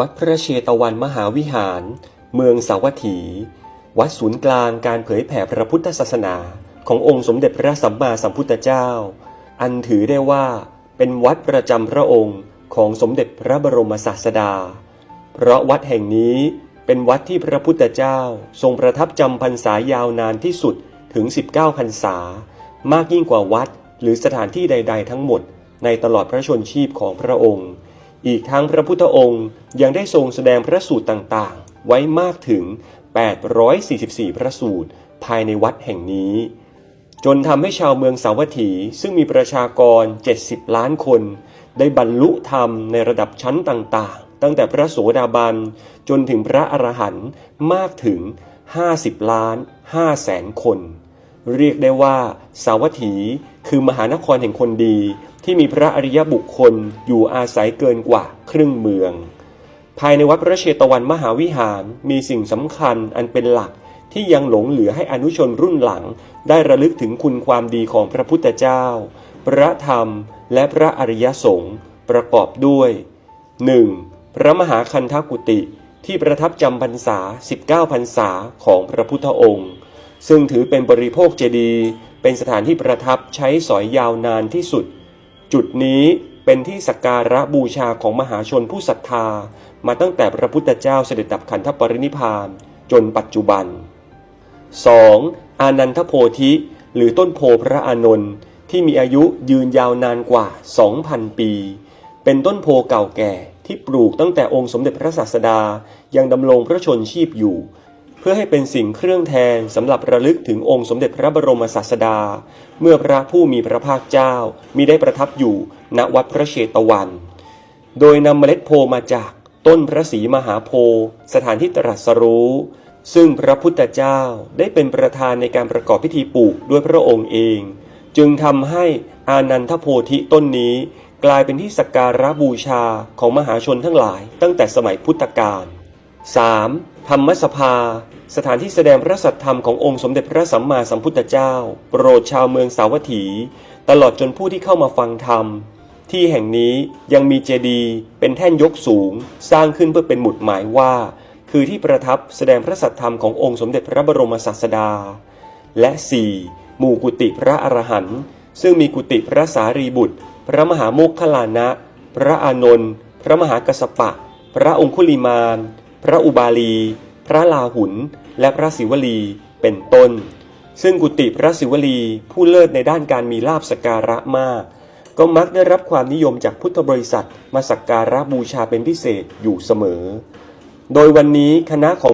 วัดพระเชตวันมหาวิหาร เมืองสาวัตถี วัดศูนย์กลางการเผยแผ่พระพุทธศาสนา ขององค์สมเด็จพระสัมมาสัมพุทธเจ้า อันถือได้ว่าเป็นวัดประจำพระองค์ของสมเด็จพระบรมศาสดา เพราะวัดแห่งนี้เป็นวัดที่พระพุทธเจ้า ทรงประทับจำพรรษายาวนานที่สุดถึง 19 พรรษา มากยิ่งกว่าวัดหรือสถานที่ใด ๆ ทั้งหมดในตลอดพระชนชีพของพระองค์ อีกทั้งพระพุทธองค์ยังได้ทรงแสดงพระสูตรต่างๆ ไว้มากถึง 844 พระสูตร ภายในวัดแห่งนี้ จนทำให้ชาวเมืองสาวัตถี ซึ่งมีประชากร 70 ล้านคน ได้บรรลุธรรมในระดับชั้นต่างๆ ตั้งแต่พระโสดาบัน จนถึงพระอรหันต์มากถึง 50 ล้าน5แสนคน เรียกได้ว่าสาวัตถีคือมหานครแห่งคนดี ที่มีพระอริยบุคคลอยู่อาศัยเกินกว่าครึ่งเมือง ภายในวัดพระเชตวันมหาวิหารมีสิ่งสำคัญอันเป็นหลักที่ยังหลงเหลือให้อนุชนรุ่นหลัง ได้ระลึกถึงคุณความดีของพระพุทธเจ้า พระธรรมและพระอริยสงฆ์ประกอบด้วย 1. พระมหาคันธกุติที่ประทับจำพรรษา 19 พรรษาของพระพุทธองค์ ซึ่งถือเป็นบริโภคเจดีย์เป็นสถานที่ประทับใช้สอยยาวนานที่สุด จุดนี้เป็นที่สักการะบูชาของมหาชนผู้ศรัทธา มาตั้งแต่พระพุทธเจ้าเสด็จดับขันธปรินิพานจนปัจจุบัน 2. อานันทโพธิ หรือต้นโพพระอานนท์ที่มีอายุยืนยาวนานกว่า 2,000 ปี เป็นต้นโพเก่าแก่ที่ปลูกตั้งแต่องค์สมเด็จพระศาสดายังดำรงพระชนชีพอยู่ พื่อให้เป็นสิ่งเครื่องแทนสำหรับระลึกถึงองค์สมเด็จพระบรมศาสดา เมื่อพระผู้มีพระภาคเจ้ามีได้ประทับอยู่ณวัดพระเชตวัน โดยนำเมล็ดโพมาจากต้นพระศรีมหาโพธิ์สถานที่ตรัสรู้ ซึ่งพระพุทธเจ้าได้เป็นประธานในการประกอบพิธีปลูกด้วยพระองค์เอง จึงทำให้อานันทโพธิต้นนี้ กลายเป็นที่สักการะบูชาของมหาชนทั้งหลายตั้งแต่สมัยพุทธกาล 3. ธรรมสภา สถานที่แสดงพระสัทธรรมขององค์สมเด็จพระสัมมาสัมพุทธเจ้า โปรดชาวเมืองสาวัตถี ตลอดจนผู้ที่เข้ามาฟังธรรม ที่แห่งนี้ยังมีเจดีย์เป็นแท่นยกสูง สร้างขึ้นเพื่อเป็นหมุดหมายว่า คือที่ประทับแสดงพระสัทธรรมขององค์สมเด็จพระบรมศาสดา และ 4. หมู่กุฏิพระอรหันต์ซึ่งมีกุฏิพระสารีบุตร พระมหาโมคคลานะ พระอานนท์พระมหากัสสปะ พระองคุลิมาน พระอุบาลี พระลาหุน และพระศิวลีเป็นต้น ซึ่งกุฏิพระศิวลีผู้เลิศในด้านการมีลาบสกการะมาก ก็มักได้รับความนิยมจากพุทธบริษัทมาสักการะบูชาเป็นพิเศษอยู่เสมอ โดยวันนี้คณะของ